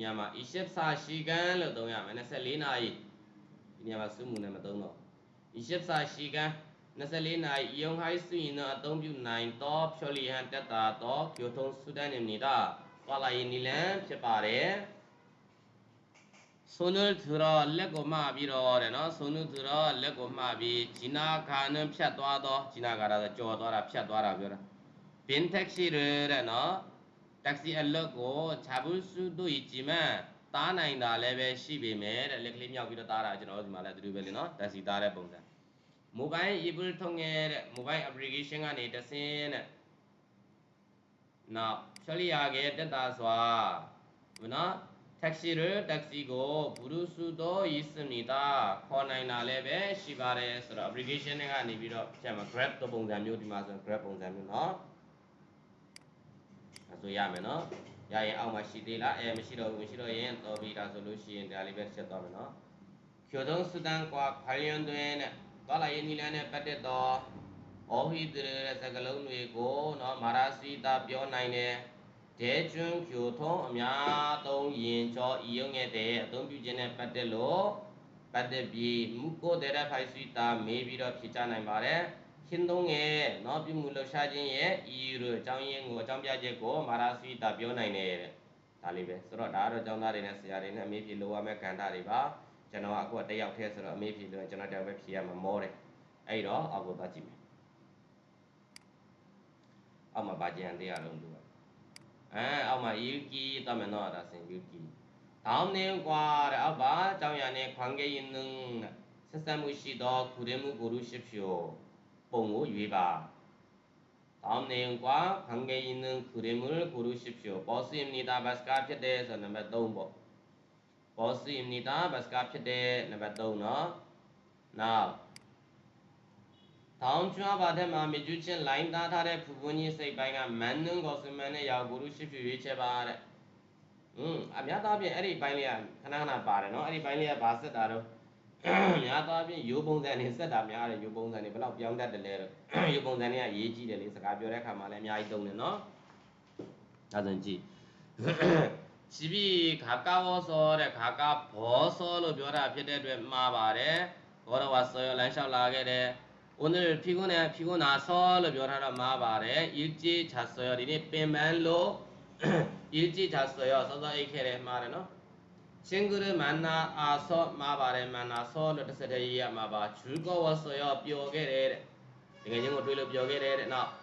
ညမှာ iship sa shigan လို့သုံးရမယ်24နာရီဒီညမှာစုမှုနဲ့မသုံးတော့ iship sa shigan 24နာရီယုံဟိုင်းစုရင်တော့အသုံးပြုနိုင်တော့ဖြော်လီဟန်တက်တာတော့ကျိုထုံဆူဒန်နေတာကွာလာယီနီလန်ဖြစ်ပါတယ်ဆိုနုသူရလက်ကိုမှပြီးတော့တဲ့နော်ဆိုနုသူရလက်ကိုမှပြီးဂျီနာခါနဖြတ်သွားတော့ဂျီနာခါတော့ကြော်သွားတာဖြတ်သွားတာပြောတာဘင်တက်ရှိရတဲ့နော် တက္ကစီအလွတ်ကိုဂျာဘူးစုတို့ရဲ့ဂျီမန်တားနိုင်တာလည်းပဲရှိပေမဲ့တဲ့လက်ကလေးမြောက်ပြီးတော့တားတာကျွန်တော်တို့ဒီမှာလည်းတူတူပဲလေနော်တက္ကစီတားတဲ့ပုံစံ mobile able ထုံးငယ်တဲ့ mobile application ကနေတဆင်းတဲ့နောက်ချော်လီယာကတက်တာစွာဘယ်နော်တက္ကစီရတက္ကစီကိုဘူရုစုတော်ယေစနေတာခေါ်နိုင်တာလည်းပဲရှိပါတယ်ဆိုတော့ application တွေကနေပြီးတော့ပြန်မှာ grab ပုံစံမျိုးဒီမှာဆို grab ပုံစံမျိုးเนาะ ဆိုရမယ်နော်ရရင်အောက်မှာရှိသေးလားအဲမရှိတော့ဘူးမရှိတော့ရင်တော်ပြီဒါဆိုလို့ရှိရင်ဒါလေးပဲဆက်သွားမယ်နော်ကျော်သုံးစတန်ကွာခရယွန်တွင်နဲ့သွားလာရင်နီလန်နဲ့ပတ်သက်တော့အောဟိတရစကလုံးတွေကိုနော်မာရာစီတာပြောနိုင်တယ်ဒဲကျွန်းကျော်သုံးအများသုံးယင်ချောဤယုံငဲ့တဲ့အသုံးပြုခြင်းနဲ့ပတ်သက်လို့ပတ်သက်ပြီးမူကိုတဲ့ဖိုက်စီတာမေးပြီးတော့ဖြစ်ကြနိုင်ပါတယ်။ ခင်းသုံးရဲ့เนาะပြုမှုလှူရှားခြင်းရဲ့ဤလိုအကြောင်းရင်းကိုအကြောင်းပြချက်ကိုမာရာသီတာပြောနိုင်တယ်တဲ့ဒါလေးပဲဆိုတော့ဒါကတော့ကျောင်းသားတွေနဲ့ဆရာတွေနဲ့အမေးဖြေလိုရမယ့်ကဏ္ဍတွေပါကျွန်တော်ကအခုတယောက်တည်းဆိုတော့အမေးဖြေလို့ကျွန်တော်တယောက်ပဲဖြေရမှာမောတယ်အဲ့တော့အောက်ကိုသွားကြည့်မယ်အောက်မှာဗာကျန်တရားလုံးလိုအဲအောက်မှာယူကီသွားမယ်တော့ဒါစင်ယူကီတောင်းနေกว่าတဲ့အောက်ပါကျောင်းရနဲ့ခွန်ကေရင်နင်းဆက်ဆံမှုရှိတော့ကုရမှုကိုရုရှိဖြော 뽕우 유바. 다음 내용과 관계 있는 그림을 고르십시오. 버스입니다. 버스가 필대에서 넘버 3번. 버스입니다. 버스가 필대 넘버 3 너. 나. 다음 주화바테마 미주친 라인 다타의 부분이 세이바이가 맞는 것을만의 야구를 십시오 위치바래. อืมအများသားဖြင့်အဲ့ဒီဘိုင်းလေးကခဏခဏပါတယ်เนาะအဲ့ဒီဘိုင်းလေးကဘာဆက်တာတော့ များသောအားဖြင့်ရိုးပုံစံနဲ့ဆက်တာများတယ်ရိုးပုံစံနဲ့ဘယ်လောက်ပြောင်းတတ်တယ်လဲရိုးပုံစံနဲ့ကအရေးကြီးတယ်လေစကားပြောတဲ့အခါမှာလည်းအများကြီးသုံးတယ်နော်ဒါဆိုရင်ကြည့်စီဘီခါကာဝောစောတဲ့ခါကာဘောစောလို့ပြောတာဖြစ်တဲ့အတွက်မှားပါတယ်ဘောရဝဆောရလမ်းလျှောက်လာခဲ့တယ် 오늘 피곤해 피곤해서လို့ပြောထားတော့မှားပါတယ်일찍잤어요ဒီနေ့ပင်ပန်းလို့일찍잤어요စောစောအိတ်ခဲ့တယ်မှားတယ်နော် 친구를 만나서 마발에 만나서 let us say 야 마바 즐거웠어요. 뼈게레 이거 둘로 뼈게레레. 나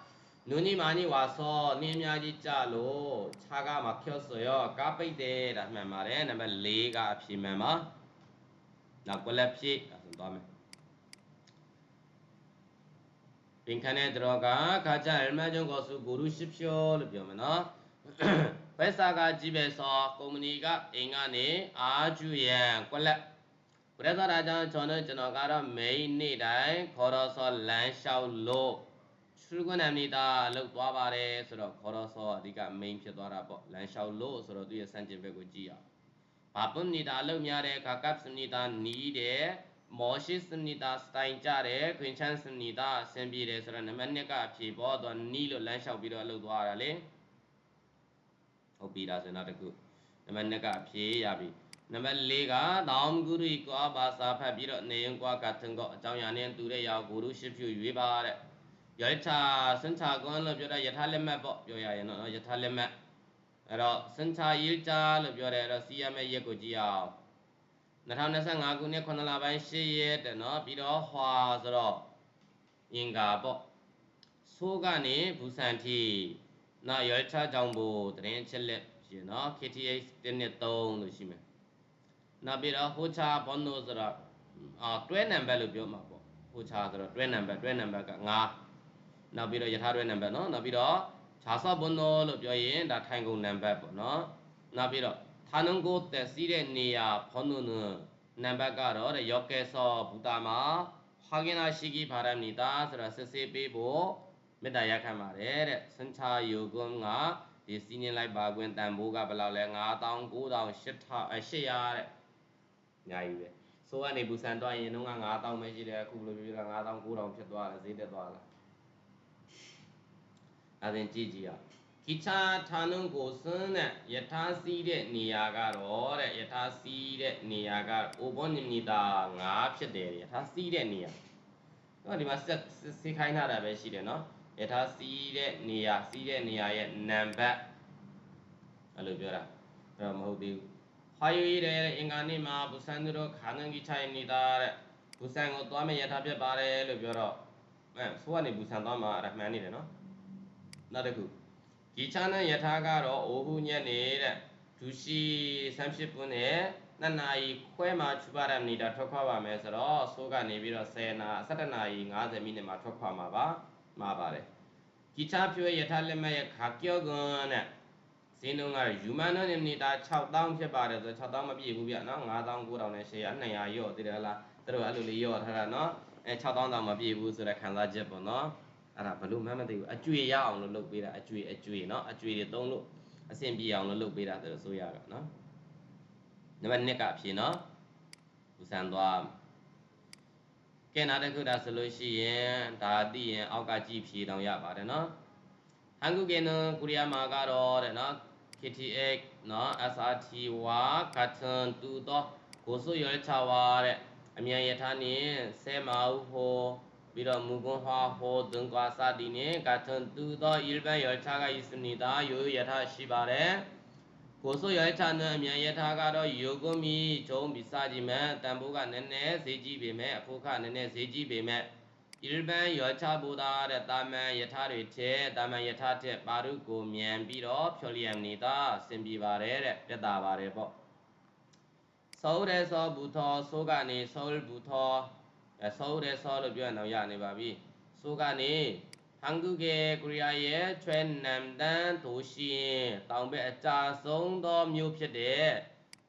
눈이 많이 와서 님야지 짜로 차가 막혔어요. 까베데 라면 말에 넘버 4가 앞이면 나 꼴랩시 가서 다음에 빈칸에 들어가 가장 알맞은 것을 고르십시오. 비오면 어. ဝက်စာကကြည့်ပဲဆိုကုမ္ပဏီကအိမ်ကနေအာကျူရန်ကွက်လက်ဝရသရာကြောင့်ကျွန်တော်ကျွန်တော်ကတော့ main နေ့တိုင်းခေါ်တော်ဆောလမ်းလျှောက်လို့ရှုကွန်းနမ်နီတာလောက်သွားပါတယ်ဆိုတော့ခေါ်တော်ဆောအဓိက main ဖြစ်သွားတာပေါ့လမ်းလျှောက်လို့ဆိုတော့သူရဲ့စံကျင်ဘက်ကိုကြည့်ရအောင်ဘာပွန်နီတာလောက်များတဲ့ကာကပ်စနီတာနီးတယ်မော်ရှိစနီတာစတိုင်ကြတယ်ခွင်ချန်စနီတာအဆင်ပြေတယ်ဆိုတော့နံပါတ်2ကအဖြေပေါ်တော့နီးလို့လမ်းလျှောက်ပြီးတော့လောက်သွားတာလေ။ ဟုတ်ပြီဒါဆိုနောက်တစ်ခုနံပါတ်2ကအဖြေရပြီနံပါတ်4ကတောင်းဂုရိကွာဘာသာဖတ်ပြီးတော့နေရင်ကွာကထင်ကောအကြောင်းအရာနဲ့တူတဲ့ရောက်ဂုရုရှိဖြူရွေးပါတဲ့ယထာစင်္ချာကွန်လို့ပြောတဲ့ယထာလက်မှတ်ပေါ့ပြောရရင်တော့ယထာလက်မှတ်အဲ့တော့စင်္ချာရေးချလို့ပြောတယ်အဲ့တော့စီရမယ့်ရက်ကိုကြည့်အောင်2025ခုနှစ်9လပိုင်း10ရက်တဲ့နော်ပြီးတော့ဟွာဆိုတော့အင်္ဂါပေါ့ဆိုးကနေဘူဆန်တီ နော် Yelta Jumbo သတင်းချက်လက်ရှင်နော် KTH 113လို့ရှိမယ်နောက်ပြီးတော့ Hocha Bono ဆိုတာအာတွဲနံပါတ်လို့ပြောမှာပေါ့ Hocha ဆိုတော့တွဲနံပါတ်တွဲနံပါတ်က9နောက်ပြီးတော့ယထာတွဲနံပါတ်နော်နောက်ပြီးတော့ Chasa Bono လို့ပြောရင်ဒါထိုင်ကုန်နံပါတ်ပေါ့နော်နောက်ပြီးတော့ထာနုံကိုတက်စီးတဲ့နေရာဖုန်းနုံနံပါတ်ကတော့တဲ့ယောကဲဆောဘူတာမှာဟာကင်နာရှိကီဘာရမနီတာဆိုတာစစ်ဆေးပေးဖို့ မေတ္တာရက်ခံပါတယ်တဲ့စင်ချာယိုကွန်ကဒီစီးနင်းလိုက်ပါခွင့်တန်ဖိုးကဘယ်လောက်လဲ9000 9000 800တဲ့ညာကြီးပဲဆိုကနေဘူဆန်တော့ရင်တော့9000ပဲရှိတယ်အခုလိုပြောတာ9000 9000ဖြစ်သွားတယ်ဈေးတက်သွားလားအဲ့ဒါကြည့်ကြည့်ရကိချာထာနုကိုစန်းနဲ့ယထာစီးတဲ့နေရာကတော့တဲ့ယထာစီးတဲ့နေရာကအိုဘောနိမီတာ9ဖြစ်တယ်ယထာစီးတဲ့နေရာတော့ဒီမှာဆက်စေခိုင်းထားတာပဲရှိတယ်နော် ယထာစီးတဲ့နေရာစီးတဲ့နေရာရဲ့နံပါတ်အဲ့လိုပြောတာအဲ့တော့မဟုတ်သေးဘူးဟာယီတဲ့အင်္ဂါနေ့မှာဘူဆန်တို့ခါနန်ကြီးချိုင်နေတာတဲ့ဘူဆန်ကိုသွားမယ့်ယထာဖြစ်ပါတယ်လို့ပြောတော့အဲဆိုကနေဘူဆန်သွားမှာရမှန်နေတယ်နော်နောက်တစ်ခုဒီချမ်းတဲ့ယထာကတော့အိုဟုညက်နေတဲ့ဒူရှိ30分နဲ့နှစ်နာရီခွဲမှာချူပါရနေတာထွက်ခွာပါမယ်ဆိုတော့ဆိုးကနေပြီးတော့10နာ17နာရီ50မိနစ်မှာထွက်ခွာမှာပါ မှားပါတယ်ဂီတဖြိုးယထာလက်မဲ့ရဲ့ခါကျော်ကွန်နဲ့ဈေးနှုန်းကယူမန်နမီတာ6000ဖြစ်ပါတယ်ဆိုတော့6000မပြည့်ဘူးဗျနော်9000 9000နဲ့ရှယ်ရ200ရော့သေးတယ်လားသူတို့အဲ့လိုလေးရော့ထားတာနော်အဲ6000တောင်မပြည့်ဘူးဆိုတော့ခံစားချက်ပေါ့နော်အဲ့ဒါဘလို့မှမသိဘူးအကျွေရအောင်လို့လုပ်ပေးတာအကျွေအကျွေနော်အကျွေတွေသုံးလို့အဆင်ပြေအောင်လို့လုပ်ပေးတာဆိုတော့ဆိုရတော့နော်နံပါတ်2ကဖြေနော်ဘူဆန်သွား ကဲနာတစ်ခုတာဆိုလို့ရှိရင်ဒါသိရင်အောက်ကကြည့်ဖြေတောင်ရပါတယ်နော်ဟန်ကုကေနကိုရီးယားမှာကတော့တဲ့နော် KTX နော် SRT ဝါကတ်တန်တူတော့ကိုစုရွေးချဝါတဲ့အမြန်ယထာနေဆဲမာဟုဟောပြီးတော့မူကွန်ဟာဟောဒွန်ကွာစာဒီနေကတ်တန်တူတော့ 일반 열차가 있습니다 요ယထာရှိပါတယ် ကိုဆိုယောချာနဲ့အမြန်ယထာကတော့ယောကွန်မီဂျုံပြီးစကြည့်မယ်တန်ဖိုးကနည်းနည်းဈေးကြီးပေမဲ့အဖို့ခနည်းနည်းဈေးကြီးပေမဲ့ဣလဘန်ယောချာဘူတာတဲ့တာမန်ယထာတွေထဲတာမန်ယထာတဲ့ပါရုကိုမြန်ပြီးတော့ဖြောလျံနေတာစင်ပြပါတယ်တဲ့ပြတ်တာပါတယ်ပေါ့ဆောရဲဆောဘူထောဆိုကနေဆောဘူထောအဲဆောတဲ့ဆောလို့ပြောရင်တော့ရနေပါပြီဆိုကနေ ဟန်ကူကေကိုရီးယားရဲ့ချွဲနမ်တန်ဒိုရှင်တောင်ဘက်အကြာဆုံးသောမြို့ဖြစ်တဲ့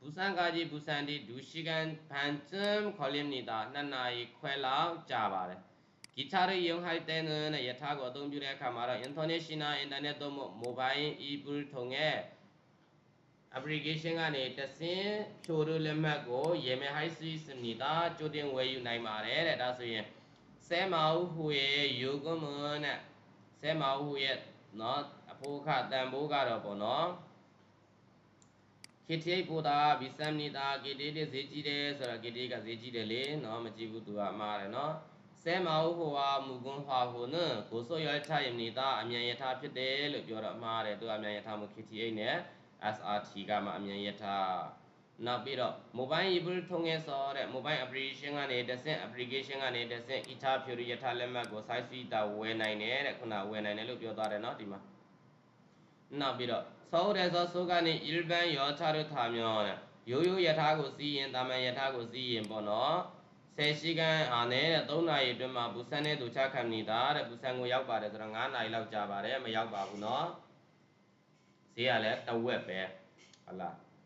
ဘူဆန်ကာကြီးဘူဆန်ဒီဒူရှိကန်ဖန်ချမ်ခေါ်လင်းနေတာနှစ်နာရီခွဲလောက်ကြာပါတယ်ဂီတာရယုံဟိုက်တဲ့နဲ့ယထာကိုအသုံးပြုတဲ့အခါမှာတော့ international internet တို့ mobile e-book ထုံရဲ့ application ကနေတဆင်းဖြိုတို့လက်မှတ်ကိုရေမဲ high speed စနေတာကြိုတင်ဝယ်ယူနို င်ပါတယ်တဲ့ဒါဆိုရင်ဆဲမောက်ဟူရဲ့ယူကွန်မွန်နဲ့ဆဲမောက်ဟူရဲ့เนาะအဖိုးခတန်ဖိုးကတော့ပေါ့နော်ခေတိပူတာဗီဆမ်နေတာကေတေတေဈေးကြီးတယ်ဆိုတော့ကေတေကဈေးကြီးတယ်လေเนาะမကြည့်ဘူးသူကမှားတယ်เนาะဆဲမောက်ဟူဟာမူကွန်ဟွာဟူနော်ကိုဆိုရချယမနေတာအမြန်ယထာဖြစ်တယ်လို့ပြောတော့မှားတယ်သူကအမြန်ယထာမှု KTA နဲ့ SRT ကမှအမြန်ယထာ နောက်ပြီးတော့ mobile ebook ထုံငယ်စောတဲ့ mobile application ကနေတစ်ဆင့် application ကနေတစ်ဆင့် ita ဖြူရယထာလက်မှတ်ကို size feeder ဝယ်နိုင်တယ်တဲ့ခုနဝယ်နိုင်တယ်လို့ပြောသွားတယ်เนาะဒီမှာနောက်ပြီးတော့စောတဲ့စောဆိုကနေ ilban ယောချတို့ထားမျောတဲ့ရိုးရိုးယထာကိုစီးရင်တာမန်ယထာကိုစီးရင်ပေါ့နော်ဆယ်ရှိကန်အာနဲ့တဲ့3နာရီအတွင်းမှာဘူဆန်နဲ့ဒူချခံနေတာတဲ့ဘူဆန်ကိုရောက်ပါတယ်ဆိုတော့9နာရီလောက်ကြာပါတယ်မရောက်ပါဘူးเนาะ ဈေးကလည်းတဝက်ပဲဟုတ်လား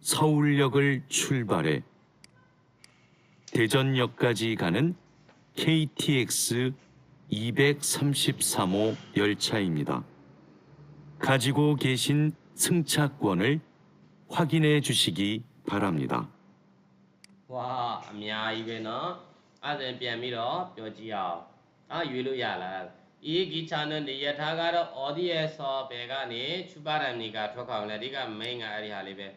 서울역을 출발해 대전역까지 가는 KTX 233호 열차입니다. 가지고 계신 승차권을 확인해 주시기 바랍니다. 와, 안녕이아이기 차는 아, 리야타가로 어디에서 배가니 출발합니까? 조카올레디가 메인가 아리하리베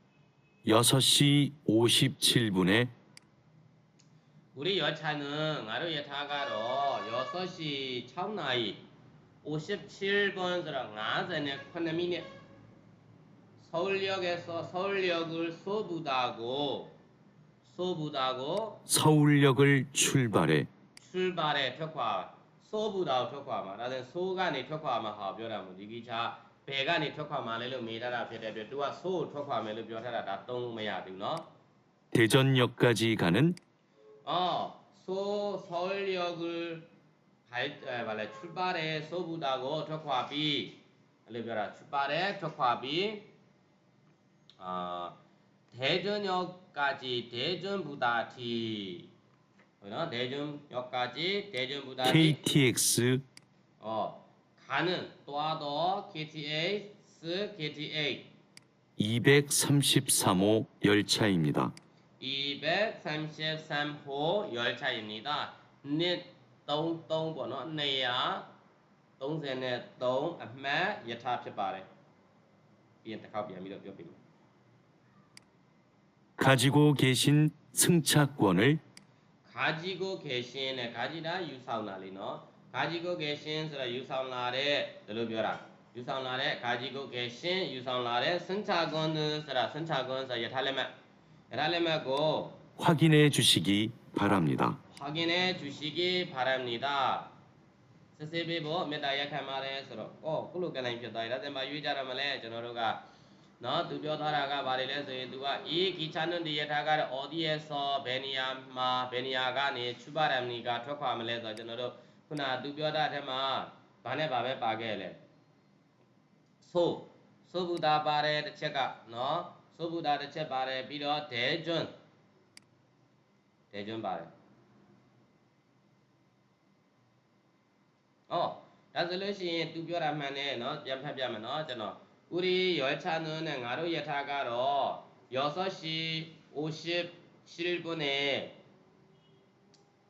6시 57분에 우리 여차는 아루에 타가로 6시 첫나이 57번서랑 안전에 코너미네. 서울역에서 서울역을 소부다고 소부다고 서울역을 출발해. 출발해 평화 소부다고 평화마. 나는 소간의 표과 아마 하별하면 이기자. 차 배간이 벽화마 လဲလို့မေးထားတာဖြစ်တဲ့အတွက် तू က 소 벽화မယ်လို့ပြောထားတာဒါသုံးလို့မရဘူးเนาะ 대전역까지 가는 어, 소 서울역을 갈, 에, 말래 출발해 소부다고 덕화비 알려줘라 출발해 덕화비 아 대전역까지 대전부다티 뭐나 대전역까지 대전부다티 KTX 어 가는 또하더 KTX KTA 233호 열차입니다. 233호 열차입니다. 닛33ပေါ့နော်233အမှတ်ယထာဖြစ်ပါတယ်။ပြီးရင်တစ်ခေါက်ပြန်ပြီးတော့ပြောပြမယ် 가지고 계신 승차권을 가지고 계신 네 가지다 유사운다 리နော် 가지고 계신ဆိုတာယူဆောင်လာတဲ့ဒီလိုပြောတာယူဆောင်လာတဲ့ 가지고 계신 ယူဆောင်လာတဲ့ 승차권ဆိုတာ 승차권ဆိုတာယထာလက်မှတ်ယထာလက်မှတ်ကို 확인해 주시기 바랍니다. 확인해 주시기 바랍니다. စစ်စစ်ပေးဖို့မေတ္တာရက်ခံပါတယ်ဆိုတော့အော်ခုလိုကနိုင်ဖြစ်သွားပြီဒါသင်ပါရွေးကြရမလဲကျွန်တော်တို့ကနော်သူပြောထားတာကဘာတွေလဲဆိုရင်သူကအေးဂီချာနွန်ဒီယထာကတော့အော်ဒီယေဆောဘယ်နေရာမှာဘယ်နေရာကနေချူပါရမနီကထွက်ခွာမလဲဆိုတော့ကျွန်တော်တို့ ခုနသူပြောတာထဲမှာဘာနဲ့ဘာပဲပါခဲ့လဲဆိုဆိုဘုဒ္ဓပါတယ်တစ်ချက်ကနော်ဆိုဘုဒ္ဓတစ်ချက်ပါတယ်ပြီးတော့ဒဲကျွန်းဒဲကျွန်းပါတယ်ဩဒါဆိုလို့ရှိရင်သူပြောတာမှန်တယ်နော်ပြန်ဖတ်ပြမယ်နော်ကျွန်တော်ဥရိယောချာနုနဲ့ငါတို့ယထာကတော့ယောစောရှိအိုရှိရှိရပုန်နဲ့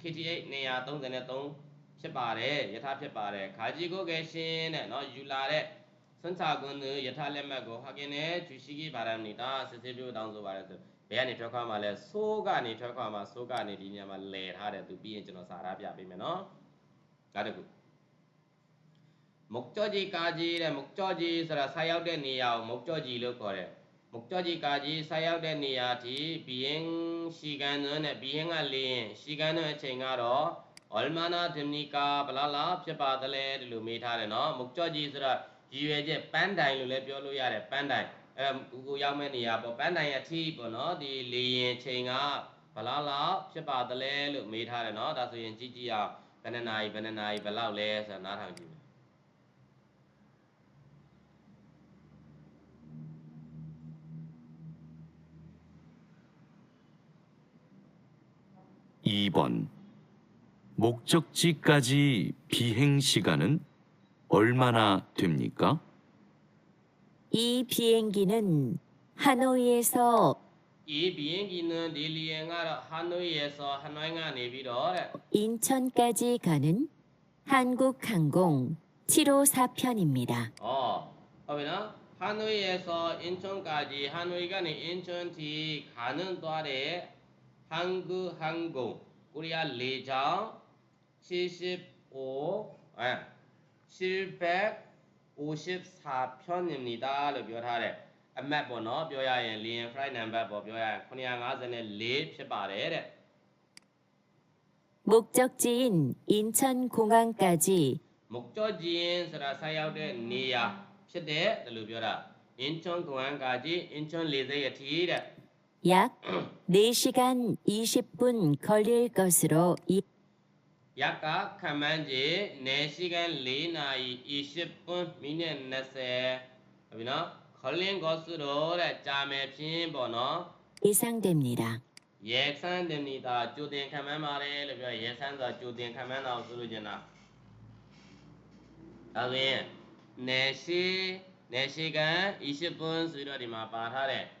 니다 KTX 233ဖြစ်ပါတယ်ယထာဖြစ်ပါတယ်ခါကြီးကိုကဲရှင်းတဲ့เนาะယူလာတဲ့စွန့်ချကွန်းယထာလက်မှတ်ကိုဟာကင်းနဲ့ကျူရှိကြီးပါရမဏိတာစစ်စစ်ပြတောင်းဆိုပါတယ်ဆို ဘယ်ကနေထွက်ခွာမှာလဲဆိုးကနေထွက်ခွာမှာဆိုးကနေဒီညမှာလဲထားတယ်သူပြီးရင်ကျွန်တော်စာရပြပေးမယ်နော်ဒါတကူမုတ်ကြောကြီးကာကြီးတဲ့မုတ်ကြောကြီးဆိုတာဆိုက်ရောက်တဲ့နေရာကိုမုတ်ကြောကြီးလို့ခေါ်တယ် muktaji kaji ဆက်ရောက်တဲ့နေရာထိ being ရှီကန်သွန်းနဲ့ being ကလေရင်ရှီကန်သွန်းအချိန်ကတော့ olmana dimnika ဘလာလာဖြစ်ပါသလဲဒီလိုမေးထားတယ်နော် muktaji ဆိုတော့ရည်ရွယ်ချက်ပန်းတိုင်လို့လည်းပြောလို့ရတယ်ပန်းတိုင်အဲကိုကိုရောက်မဲ့နေရာပေါ့ပန်းတိုင်အထိပေါ့နော်ဒီလေရင်ချိန်ကဘလာလာဖြစ်ပါသလဲလို့မေးထားတယ်နော်ဒါဆိုရင်ကြည့်ကြည့်အောင်ဘယ်နှစ်နာရီဘယ်နှစ်နာရီဘယ်လောက်လဲဆိုတာနားထောင်ကြည့် 2번 목적지까지 비행 시간은 얼마나 됩니까? 이 비행기는 하노이에서 이 비행기는 내일 비행하러 하노이에서 하노이가 내비로 인천까지 가는 한국항공 754편입니다. 어, 어머나 하노이에서 인천까지 하노이 가는 인천지 가는 도아래 한국 항공 ကိုရီးယားလေကြောင်း75အဲ754 편입니다 လို့ပြောထားတယ်အမတ်ပေါ့နော်ပြောရရင် Lion flight number ပေါ့ပြောရရင်954ဖြစ်ပါတယ်တဲ့ 목적지인 인천공항까지 목적지인 ဆိုတာဆက်ရောက်တဲ့နေရာဖြစ်တဲ့ဒါလို့ပြောတာ 인천 공항까지 인천 레저에 အထိတဲ့ 약 4시간 20분 걸릴 것으로 이 약 का खमंजे नेशिगन लेन आई इशिपुन 걸린 것으로 짬에 핀번호 예상됩니다. 예상됩니다. 조된 가만 말해. 그러면 예상도 조된 가만 나올 수로 되나. 다음에 4시 4시간 20분 수료리만 발하래.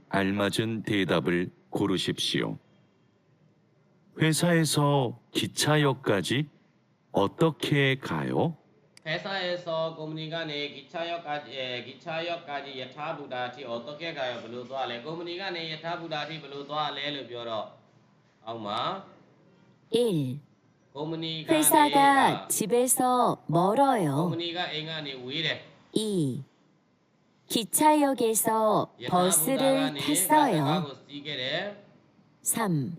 알맞은 대답을 고르십시오. 회사에서 기차역까지 어떻게 가요? 회사에서 고문이간에 기차역까지 예, 기차역까지 예타 부다티 어떻게 가요? 블루 도알레 고문이간에 예타 부다티 블루 도알레를 벼러 엄마 1. 고문이간에 회사가 집에서 멀어요. 고문이가 앵간에 위래 2. 기차역에서 여타 버스를 부다간에 탔어요. 가고 쓰게 돼 3.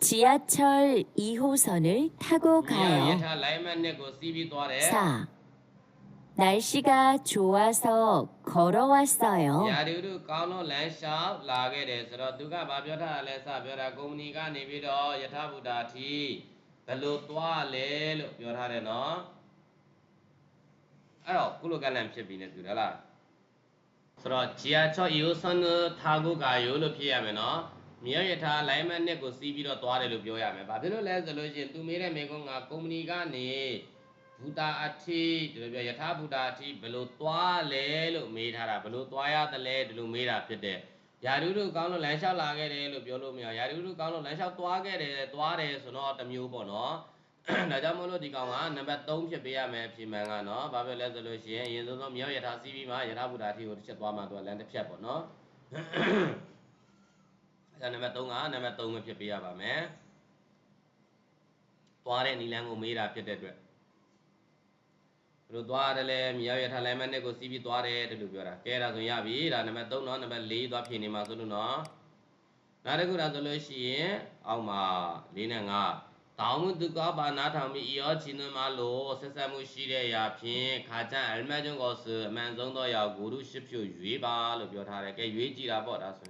지하철 2호선을 타고 가요. 여타 라이만 내고 CB သွားတယ် 4. 날씨가 좋아서 걸어왔어요. ရာဒီတို့ကောင်းတော့လမ်းလျှောက်လာခဲ့တယ်ဆိုတော့သူကဘာပြောထားတာလဲစပြောတာကုမ္ပဏီကနေပြီးတော့ယထာဘုဒ္ဓအထိဘယ်လိုသွားလဲလို့ပြောထားတယ်နော်အဲ့တော့ကုလကလန်ဖြစ်ပြီနဲ့သူတယ်လား ဆိုတော့ဂျီယာချော့ယိုဆန်ထားကိုကယိုလို့ဖြစ်ရမယ်နော်မြေယထာလိုင်းမန်နဲ့ကိုစီးပြီးတော့သွားတယ်လို့ပြောရမယ်ဘာဖြစ်လို့လဲဆိုလို့ရှိရင်သူမေးတဲ့မေကုန်းကကုမ္ပဏီကနေဘူတာအထိဒီလိုပြောယထာဘူတာအထိဘယ်လိုသွားလဲလို့မေးထားတာဘယ်လိုသွားရတယ်လဲဒီလိုမေးတာဖြစ်တဲ့ယာရုတို့ကောင်းလို့လမ်းလျှောက်လာခဲ့တယ်လို့ပြောလို့မရယာရုတို့ကောင်းလို့လမ်းလျှောက်သွားခဲ့တယ်သွားတယ်ဆိုတော့တစ်မျိုးပေါ့နော် ဒါကြောင့်မို့လို့ဒီကောင်ကနံပါတ်3ဖြစ်ပေးရမယ်အဖြစ်မှန်ကနော်ဘာဖြစ်လဲဆိုလို့ရှိရင်အရင်ဆုံးတော့မြောက်ယထာစီးပြီးမှယထာဘုဒ္ဓအထိကိုတစ်ချက်သွားမှသူကလမ်းတစ်ဖြတ်ပေါ့နော်အဲဒါနံပါတ်3ကနံပါတ်3ပဲဖြစ်ပေးရပါမယ်သွားတဲ့နီလန်းကိုမေးတာဖြစ်တဲ့အတွက်ဘယ်လိုသွားတယ်လဲမြောက်ယထာလိုင်းမနဲ့ကိုစီးပြီးသွားတယ်တဲ့လို့ပြောတာကဲဒါဆိုရပြီဒါနံပါတ်3နော်နံပါတ်4သွားဖြေနေမှာဆိုလို့နော်နောက်တစ်ခုဒါဆိုလို့ရှိရင်အောက်မှာ4နဲ့5 다음은드가 바나다음이 이어지는 말로 세사무 시레야 핀 가장 알맞은 것을 만성더야 고르십시오 유이바로 표현하래게 유이지라 보라서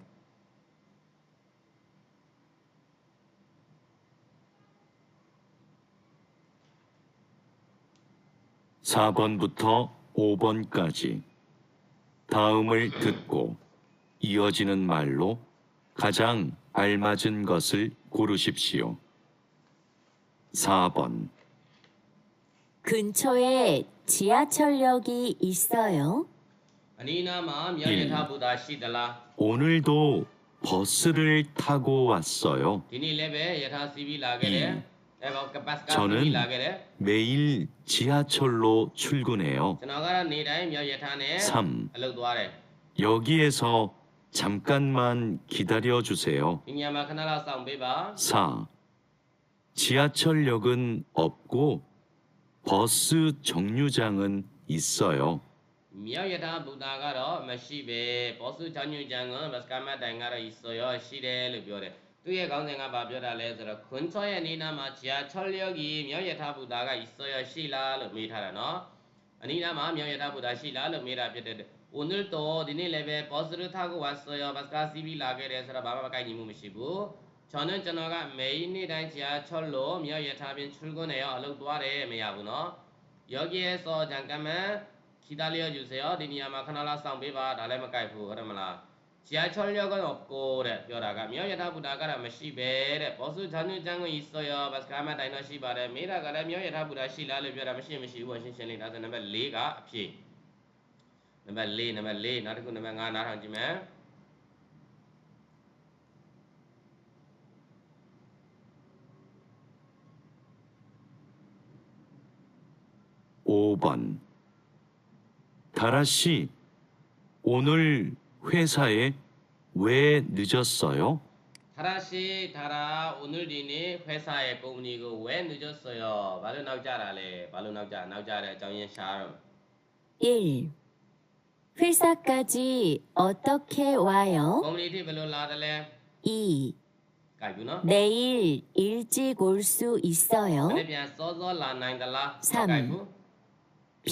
사번부터오번까지 다음을 듣고 이어지는 말로 가장 알맞은 것을 고르십시오. 4번 근처에 지하철역이 있어요. အနီးနားမှာမြောက်ရထဘုရားရှိသလား 오늘도 버스를 타고 왔어요. ဒီနေ့လည်းပဲယထာစီပြီးလာခဲ့တယ်အဲဘောကပတ်စကာစီ 저는 ပြီးလာခဲ့တယ် 매일 지하철로 출근해요. ကျွန်တော်ကတော့နေ့တိုင်းမြောက်ရထနဲ့ 3. အလုပ်သွားတယ် 여기에서 잠깐만 기다려 주세요. ဒီညမှာခဏလောက်စောင့်ပေးပါ 4. 지하철역은 없고 버스 정류장은 있어요. 미역 예타 부다가로 마시베 버스 정류장은 마스카마 다가로 있어요. 시대를 벼래. 그의 강생아 바벼라래서 근처에 니나마 지하철역이 미역 예타 부다가 있어요. 시라를 미타라노. 아니나마 미역 예타 부다 시라를 미라비데 오늘도 니네 레벨 버스를 타고 왔어요. 마스카 시비 라게 돼서 마마마까이 니무시부. ကျွန်တော်ကျွန်တော်ကမေကြီးနေ့တိုင်းကြာချောလို့မြောက်ရထားပြင်ချူကွန်းနေရောအလုပ်သွားတယ်မရဘူးနော်ယောဂီရဲ့စောကြံကမန်ခီတာလျောယူစေရောဒီနေရာမှာခဏလားစောင့်ပေးပါဒါလည်းမကြိုက်ဘူးဟုတ်တယ်မလားကြာချောလျောကတော့ကိုတဲ့ပြောတာကမြောက်ရထားဘုရားကတော့မရှိပဲတဲ့ဘောစုဂျန်နုကျန်ကွန်ကြီးစောရောဘတ်စကားမတိုင်းတော့ရှိပါတယ်မိတာကလည်းမြောက်ရထားဘုရားရှိလားလို့ပြောတာမရှိမရှိဘူးရှင်းရှင်းလေးဒါဆိုနံပါတ်၄ကအဖြစ်နံပါတ်၄နံပါတ်၄နောက်တစ်ခုနံပါတ်၅နားထောင်ကြည့်မယ် 5번 다라 씨, 오늘 회사에 왜 늦었어요? 다라 씨 다라 오늘 니니 회사에 꼬문이고 왜 늦었어요? 말로 나오자라래 말로 나오자 나오자래 정인 샤 1. 회사까지 어떻게 와요? 꼬문이 별로 나달래 2. 까이구나 내일 일찍 올 수 있어요. 근데 그냥 써서 라나인달라 삼. 까이구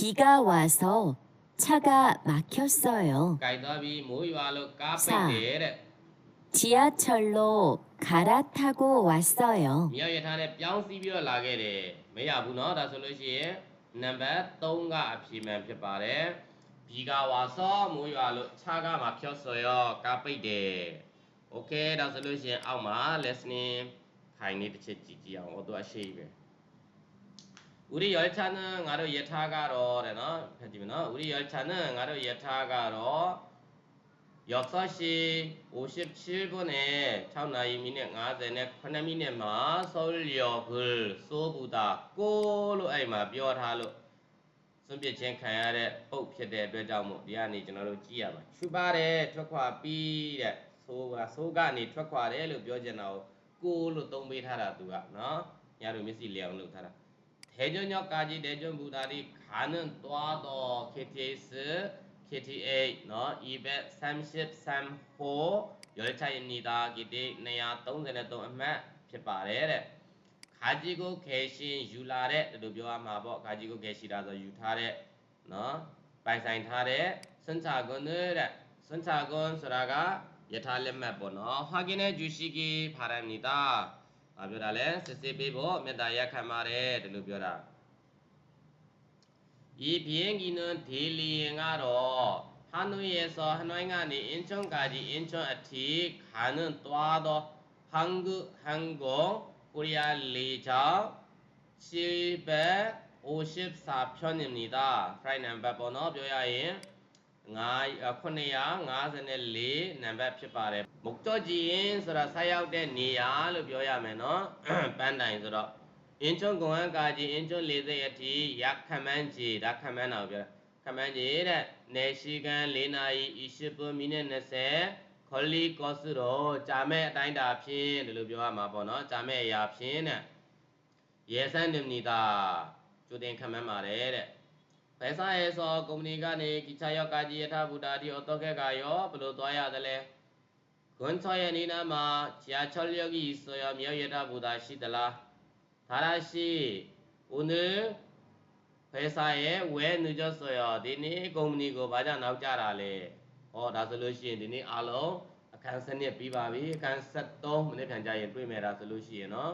비가 와서 차가 막혔어요. cái đó bị mũi và lục cá Sa. bên đĩa đấy 지하철로 갈아타고 왔어요. miêu vậy thằng này giống si biêu là cái đấy mấy à bu nó đã số lỗi gì number tông gà ấp xì mềm chụp bà đấy 비가 와서 mũi và lục 차가 막혔어요 cá bên đĩa ok đã số lỗi gì ông mà lesson này phải nên chết chỉ chỉ ông tôi sẽ về 우리 열차는 가로 예타가로 되나 편집이나 우리 열차는 가로 예타가로 6시 57분에 참나이 미네 가제네 코나미네 마 서울역을 쏘부다 꼬로 에이마 뼈타로 စွန့်ပစ်ခြင်းခံရတဲ့ပုတ်ဖြစ်တဲ့အတွက်ကြောင့်မို့ဒီကနေကျွန်တော်တို့ကြည့်ရမှာချူပါတယ်ထွက်ခွာပြီးတဲ့ဆိုးကဆိုးကနေထွက်ခွာတယ်လို့ပြောချင်တာကိုကိုလို့သုံးပေးထားတာသူကနော်ညာတို့မျက်စိလျောင်လို့ထားတာ 대전역까지 대전부다리 가는 또아더 KTX KT8 너 233호 열차입니다. 기대 내야 33 အမှတ်ဖြစ်ပါတယ်တဲ့ 가지고 계신 유라တဲ့တို့ပြောရမှာပေါ့ 가지고 계시라ဆိုယူထားတဲ့နော်ပိုင်ဆိုင်ထားတဲ့순차군을တဲ့순차군ဆိုတာကယထာလက်မှတ်ပေါ့နော်확인해 주시기 바랍니다. ဘာပြောတာလဲစစ်စစ်ပေးဖို့မေတ္တာရက်ခံပါတယ်ဒီလိုပြောတာ이 비행기는 델리행하러 하노이에서 하노이간이 인천까지 인천 어티 가는 또아더 한국 항공 코리아 리저 754편입니다. 프라이 넘버 번호 ပြောရရင် 954နံပါတ်ဖြစ်ပါတယ်။မုတ်ကြောကြည်ရင်ဆိုတာဆိုက်ရောက်တဲ့နေရာလို့ပြောရမယ်နော်။ပန်းတိုင်ဆိုတော့အင်းချုံကွန်ကာကြီးအင်းချုံ40ရက်ထိရခမန်းကြီးဒါခမန်းတော်ပြောတာခမန်းကြီးတဲ့နေရှိကန်4နာရီ20မိနစ်20ခေါလီကော့စရောဂျာမဲအတိုင်းတာဖြင့်ဒီလိုပြောရမှာပေါ့နော်ဂျာမဲအရာဖြင့်တဲ့ရဲစန်းတင်နေတာကျူတင်ခမန်းပါတယ်တဲ့ ဘယ်ဆိုင်ရဲဆိုကုမ္ပဏီကနေကိချာယောကာကြီးယထာဘူတာတိဩတောခက်ကယောဘလို့သွားရသလဲဂွန်ချောရဲ့နိနာမှာဂျာချောလျောကြီးဆိုရမြောယထာဘူတာရှိသလားဒါရရှိဦးနေဘယ်ဆိုင်ရဲဝဲနုကျော်ဆိုရဒီနေ့ကုမ္ပဏီကိုဘာကြောင့်နောက်ကျတာလဲဩဒါဆိုလို့ရှိရင်ဒီနေ့အားလုံးအခန်းစနစ်ပြီးပါပြီအခန်း73မိနစ်ဖြန်ကြရင်တွေ့မယ်ဒါဆိုလို့ရှိရင်နော်